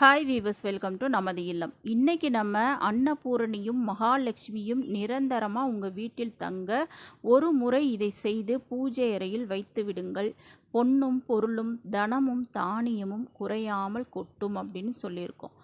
Hi viewers welcome to நமது இல்லம். இன்றைக்கி நம்ம அன்னபூரணியும் மகாலட்சுமியும் நிரந்தரமாக உங்கள் வீட்டில் தங்க ஒரு முறை இதை செய்து பூஜை அறையில் வைத்து விடுங்கள். பொன்னும் பொருளும் தனமும் தானியமும் குறையாமல் கொட்டும் அப்படின்னு சொல்லியிருக்கோம்.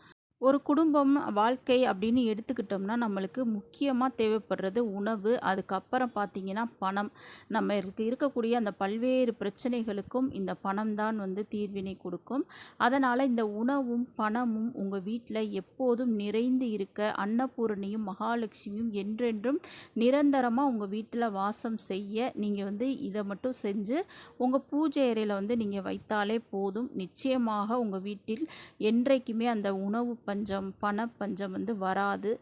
ஒரு குடும்பம் வாழ்க்கை அப்படின்னு எடுத்துக்கிட்டோம்னா நம்மளுக்கு முக்கியமாக தேவைப்படுறது உணவு அதுக்கப்புறம் பார்த்திங்கன்னா பணம். நம்ம இருக்கு இருக்கக்கூடிய அந்த பல்வேறு பிரச்சனைகளுக்கும் இந்த பணம் தான் வந்து தீர்வினை கொடுக்கும். அதனால் இந்த உணவும் பணமும் உங்கள் வீட்டில் எப்போதும் நிறைந்து இருக்க அன்னபூரணியும் மகாலட்சுமியும் என்றென்றும் நிரந்தரமாக உங்கள் வீட்டில் வாசம் செய்ய நீங்கள் வந்து இதை மட்டும் செஞ்சு உங்கள் பூஜை அறையில் வந்து நீங்கள் வைத்தாலே போதும். நிச்சயமாக உங்கள் வீட்டில் என்றைக்குமே அந்த உணவு பஞ்சம் பணப்பஞ்சம் வந்து வராது.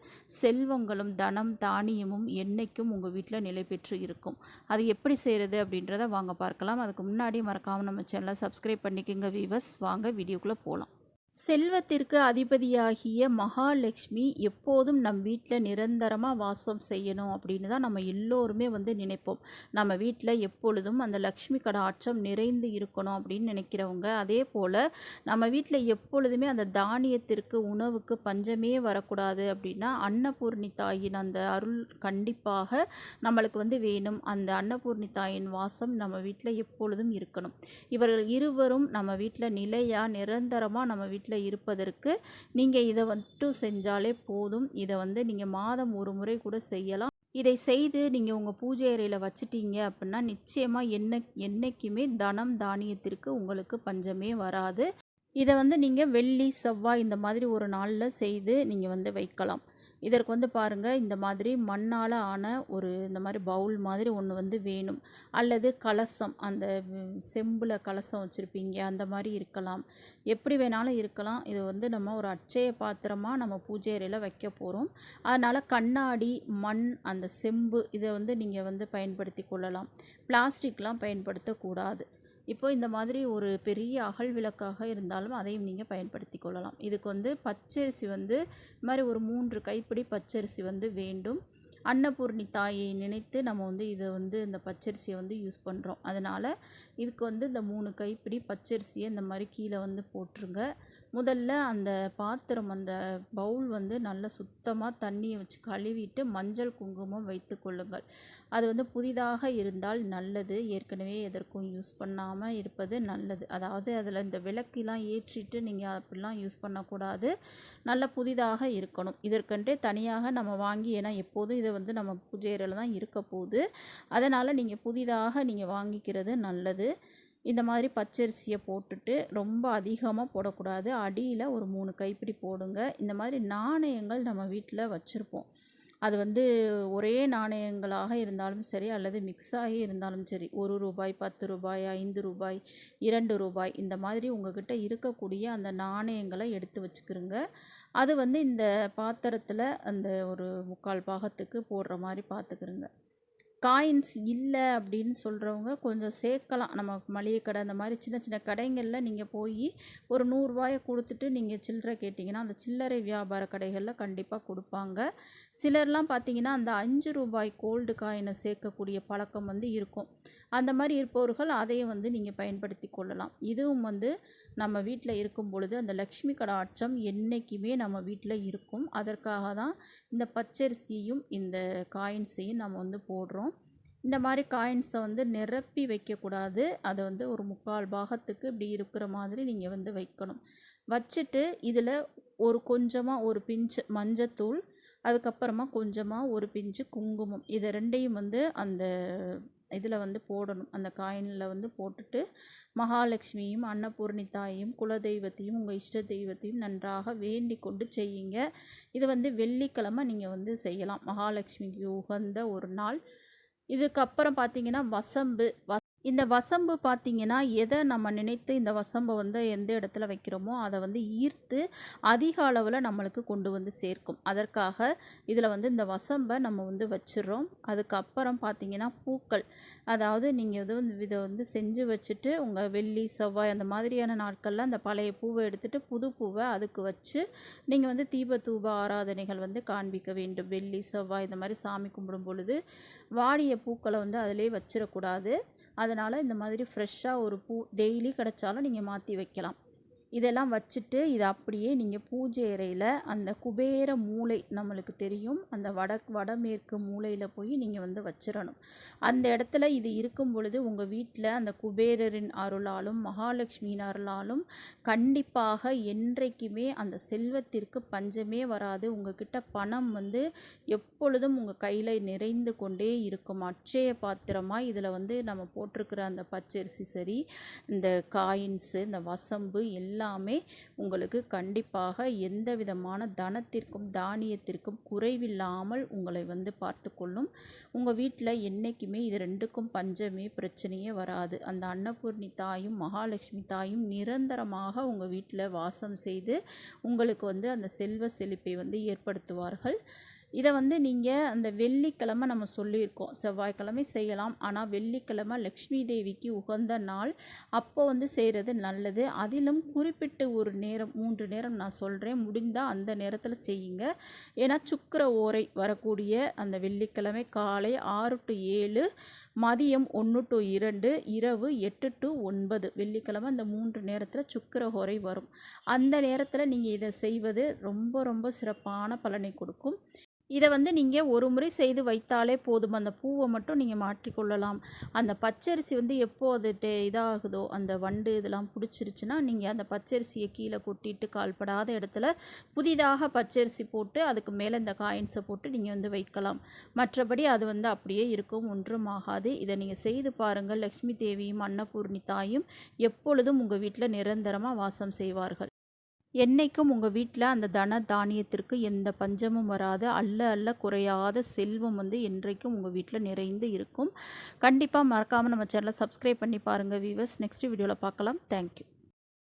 செல்வங்களும் தனம் தானியமும் என்றைக்கும் உங்கள் வீட்டில் நிலை பெற்று இருக்கும். அது எப்படி செய்கிறது அப்படின்றத வாங்க பார்க்கலாம். அதுக்கு முன்னாடி மறக்காமல் நம்ம சேனலை சப்ஸ்கிரைப் பண்ணிக்கோங்க வீவர்ஸ் வாங்க வீடியோக்குள்ளே போகலாம் செல்வத்திற்கு அதிபதியாகிய மகாலட்சுமி எப்போதும் நம் வீட்டில் நிரந்தரமாக வாசம் செய்யணும் அப்படின்னு தான் நம்ம எல்லோருமே வந்து நினைப்போம். நம்ம வீட்டில் எப்பொழுதும் அந்த லக்ஷ்மி கடாட்சம் நிறைந்து இருக்கணும் அப்படின்னு நினைக்கிறவங்க அதே போல் நம்ம வீட்டில் எப்பொழுதுமே அந்த தானியத்திற்கு உணவுக்கு பஞ்சமே வரக்கூடாது அப்படின்னா அன்னபூர்ணி தாயின் அந்த அருள் கண்டிப்பாக நம்மளுக்கு வந்து வேணும். அந்த அன்னபூர்ணி தாயின் வாசம் நம்ம வீட்டில் எப்பொழுதும் இருக்கணும். இவர்கள் இருவரும் நம்ம வீட்டில் நிலையாக நிரந்தரமாக நம்ம வீட்டில் வீட்டில் இருப்பதற்கு நீங்கள் இதை மட்டும் செஞ்சாலே போதும். இதை வந்து நீங்கள் மாதம் ஒரு முறை கூட செய்யலாம். இதை செய்து நீங்கள் உங்கள் பூஜை அறையில் வச்சிட்டீங்க அப்படின்னா நிச்சயமாக என்ன என்னைக்குமே தனம் தானியத்திற்கு உங்களுக்கு பஞ்சமே வராது. இதை வந்து நீங்கள் வெள்ளி செவ்வாய் இந்த மாதிரி ஒரு நாளில் செய்து நீங்கள் வந்து வைக்கலாம். இதற்கு வந்து பாருங்கள் இந்த மாதிரி மண்ணால் ஆன ஒரு இந்த மாதிரி பவுல் மாதிரி ஒன்று வந்து வேணும். அல்லது கலசம் அந்த செம்பில் கலசம் வச்சுருப்பீங்க அந்த மாதிரி இருக்கலாம். எப்படி வேணாலும் இருக்கலாம். இது வந்து நம்ம ஒரு அச்சய பாத்திரமாக நம்ம பூஜை அறையில் வைக்க போகிறோம் அதனால் கண்ணாடி மண் அந்த செம்பு இதை வந்து நீங்கள் வந்து பயன்படுத்தி கொள்ளலாம். பிளாஸ்டிக்லாம் பயன்படுத்தக்கூடாது இப்போது இந்த மாதிரி ஒரு பெரிய அகல் விளக்காக இருந்தாலும் அதையும் நீங்கள் பயன்படுத்தி கொள்ளலாம். இதுக்கு வந்து பச்சரிசி வந்து இது மாதிரி ஒரு மூன்று கைப்பிடி பச்சரிசி வந்து வேண்டும். அன்னபூர்ணி தாயை நினைத்து நம்ம வந்து இதை வந்து இந்த பச்சரிசியை வந்து யூஸ் பண்ணுறோம் அதனால் இதுக்கு வந்து இந்த மூணு கைப்பிடி பச்சரிசியை இந்த மாதிரி கீழே வந்து போட்டுருங்க. முதல்ல அந்த பாத்திரம் அந்த பவுல் வந்து நல்லா சுத்தமாக தண்ணியை வச்சு கழுவிட்டு மஞ்சள் குங்குமம் வைத்து கொள்ளுங்கள். அது வந்து புதிதாக இருந்தால் நல்லது. ஏற்கனவே எதற்கும் யூஸ் பண்ணாமல் இருப்பது நல்லது. அதாவது அதில் இந்த விளக்கெலாம் ஏற்றிட்டு நீங்கள் அப்படிலாம் யூஸ் பண்ணக்கூடாது. நல்ல புதிதாக இருக்கணும். இதற்கென்றே தனியாக நம்ம வாங்கி ஏன்னா எப்போதும் இதை வந்து நம்ம பூஜையில் தான் இருக்க போகுது. அதனால் நீங்கள் புதிதாக நீங்கள் வாங்கிக்கிறது நல்லது. இந்த மாதிரி பச்சரிசியை போட்டுட்டு ரொம்ப அதிகமாக போடக்கூடாது. அடியில் ஒரு மூணு கைப்பிடி போடுங்க. இந்த மாதிரி நாணயங்கள் நம்ம வீட்டில் வச்சுருப்போம். அது வந்து ஒரே நாணயங்களாக இருந்தாலும் சரி அல்லது மிக்ஸ் ஆகி இருந்தாலும் சரி ஒரு ரூபாய் பத்து ரூபாய் ஐந்து ரூபாய் இரண்டு ரூபாய் இந்த மாதிரி உங்ககிட்ட இருக்கக்கூடிய அந்த நாணயங்களை எடுத்து வச்சுக்கிறோங்க அது வந்து இந்த பாத்திரத்தில் அந்த ஒரு முக்கால் பாகத்துக்கு போடுற மாதிரி பார்த்துக்கிறோங்க காயின்ஸ் இல்லை அப்படின்னு சொல்கிறவங்க கொஞ்சம் சேர்க்கலாம். நம்ம மளிகை கடை அந்த மாதிரி சின்ன சின்ன கடைங்களில் நீங்கள் போய் ஒரு நூறுரூவாயை கொடுத்துட்டு நீங்கள் சில்லறை கேட்டிங்கன்னா அந்த சில்லறை வியாபார கடைகளில் கண்டிப்பாக கொடுப்பாங்க. சிலர்லாம் பார்த்தீங்கன்னா அந்த அஞ்சு ரூபாய் கோல்டு காயினை சேர்க்கக்கூடிய பழக்கம் வந்து இருக்கும். அந்த மாதிரி இருப்பவர்கள் அதையும் வந்து நீங்கள் பயன்படுத்தி கொள்ளலாம். இதுவும் வந்து நம்ம வீட்டில் இருக்கும் பொழுது அந்த லக்ஷ்மி கடாட்சம் என்றைக்குமே நம்ம வீட்டில் இருக்கும். அதற்காக தான் இந்த பச்சரிசியும் இந்த காயின்ஸையும் நம்ம வந்து போடுறோம். இந்த மாதிரி காயின்ஸை வந்து நிரப்பி வைக்கக்கூடாது. அதை வந்து ஒரு முக்கால் பாகத்துக்கு இப்படி இருக்கிற மாதிரி நீங்கள் வந்து வைக்கணும். வச்சுட்டு இதில் ஒரு கொஞ்சமாக ஒரு பிஞ்சு மஞ்சத்தூள் அதுக்கப்புறமா கொஞ்சமாக ஒரு பிஞ்சு குங்குமம். இதை ரெண்டையும் வந்து அந்த இதில் வந்து போடணும். அந்த காயினில் வந்து போட்டுட்டு மகாலட்சுமியும் அன்னபூர்ணி தாயையும் குலதெய்வத்தையும் உங்கள் இஷ்ட தெய்வத்தையும் நன்றாக வேண்டி கொண்டு செய்யுங்க. இது வந்து வெள்ளிக்கிழமை நீங்கள் வந்து செய்யலாம். மகாலட்சுமிக்கு உகந்த ஒரு நாள். இதுக்கப்புறம் பார்த்தீங்கன்னா வசம்பு இந்த வசம்பு பார்த்திங்கன்னா எதை நம்ம நினைத்து இந்த வசம்பை வந்து எந்த இடத்துல வைக்கிறோமோ அதை வந்து ஈர்த்து அதிக அளவில் நம்மளுக்கு கொண்டு வந்து சேர்க்கும். அதற்காக இதில் வந்து இந்த வசம்பை நம்ம வந்து வச்சிடுறோம். அதுக்கப்புறம் பார்த்திங்கன்னா பூக்கள். அதாவது நீங்கள் இது வந்து இதை வந்து செஞ்சு வச்சுட்டு உங்கள் வெள்ளி செவ்வாய் அந்த மாதிரியான நாட்களில் அந்த பழைய பூவை எடுத்துகிட்டு புது பூவை அதுக்கு வச்சு நீங்கள் வந்து தீப தூப ஆராதனைகள் வந்து காண்பிக்க வேண்டும். வெள்ளி செவ்வாய் இந்த மாதிரி சாமி கும்பிடும் பொழுது வாடிய பூக்களை வந்து அதிலே வச்சிடக்கூடாது. அதனால் இந்த மாதிரி ஃப்ரெஷ்ஷாக ஒரு பூ டெய்லி கிடச்சாலும் நீங்கள் மாற்றி வைக்கலாம். இதெல்லாம் வச்சுட்டு இதை அப்படியே நீங்கள் பூஜை அறையில் அந்த குபேர மூலை நம்மளுக்கு தெரியும். அந்த வட வடமேற்கு மூலையில் போய் நீங்கள் வந்து வச்சிடணும் அந்த இடத்துல இது இருக்கும் பொழுது உங்கள் வீட்டில் அந்த குபேரரின் அருளாலும் மகாலட்சுமியின் அருளாலும் கண்டிப்பாக என்றைக்குமே அந்த செல்வத்திற்கு பஞ்சமே வராது. உங்ககிட்ட பணம் வந்து எப்பொழுதும் உங்கள் கையில் நிறைந்து கொண்டே இருக்கும். அட்சய பாத்திரமாக இதில் வந்து நம்ம போட்டிருக்கிற அந்த பச்சரிசி சரி இந்த காயின்ஸு இந்த வசம்பு எல்லாமே உங்களுக்கு கண்டிப்பாக எந்த விதமான தனத்திற்கும் தானியத்திற்கும் குறைவில்லாமல் உங்களை வந்து பார்த்துக்கொள்ளும் உங்கள் வீட்டில் என்றைக்குமே இது ரெண்டுக்கும் பஞ்சமே பிரச்சனையே வராது. அந்த அன்னபூர்ணி தாயும் மகாலட்சுமி தாயும் நிரந்தரமாக உங்கள் வீட்டில் வாசம் செய்து உங்களுக்கு வந்து அந்த செல்வ செழிப்பை வந்து ஏற்படுத்துவார்கள். இதை வந்து நீங்கள் அந்த வெள்ளிக்கிழமை நம்ம சொல்லியிருக்கோம். செவ்வாய்க்கிழமை செய்யலாம். ஆனால் வெள்ளிக்கிழமை லக்ஷ்மி தேவிக்கு உகந்த நாள். அப்போ வந்து செய்கிறது நல்லது. அதிலும் குறிப்பிட்டு ஒரு நேரம் மூன்று நேரம் நான் சொல்கிறேன் முடிந்தால் அந்த நேரத்தில் செய்யுங்க. ஏன்னா சுக்கர ஓரை வரக்கூடிய அந்த வெள்ளிக்கிழமை காலை ஆறு டு ஏழு மதியம் ஒன்று டு இரண்டு இரவு எட்டு டு ஒன்பது. வெள்ளிக்கிழமை அந்த மூன்று நேரத்தில் சுக்கர ஓரை வரும். அந்த நேரத்தில் நீங்கள் இதை செய்வது ரொம்ப ரொம்ப சிறப்பான பலனை கொடுக்கும். இதை வந்து நீங்கள் ஒரு முறை செய்து வைத்தாலே போதும். அந்த பூவை மட்டும் நீங்கள் மாற்றிக்கொள்ளலாம். அந்த பச்சரிசி வந்து எப்போ அது டே இதாகுதோ அந்த வண்டு இதெல்லாம் பிடிச்சிருச்சுன்னா நீங்கள் அந்த பச்சரிசியை கீழே கொட்டிட்டு கால்படாத இடத்துல புதிதாக பச்சரிசி போட்டு அதுக்கு மேலே இந்த காயின்ஸை போட்டு நீங்கள் வந்து வைக்கலாம். மற்றபடி அது வந்து அப்படியே இருக்கும் ஒன்றும் ஆகாது. இதை நீங்கள் செய்து பாருங்கள். லக்ஷ்மி தேவியும் அன்னபூர்ணி தாயும் எப்பொழுதும் உங்கள் வீட்டில் நிரந்தரமாக வாசம் செய்வார்கள். என்னைக்கும் உங்கள் வீட்டில் அந்த தன தானியத்திற்கு எந்த பஞ்சமும் வராது. அல்ல அல்ல குறையாத செல்வம் வந்து என்றைக்கும் உங்கள் வீட்டில் நிறைந்து இருக்கும். கண்டிப்பாக மறக்காமல் நம்ம சேனலை சப்ஸ்கிரைப் பண்ணி பாருங்கள் வீவர்ஸ் நெக்ஸ்ட் வீடியோவில் பார்க்கலாம். தேங்க்யூ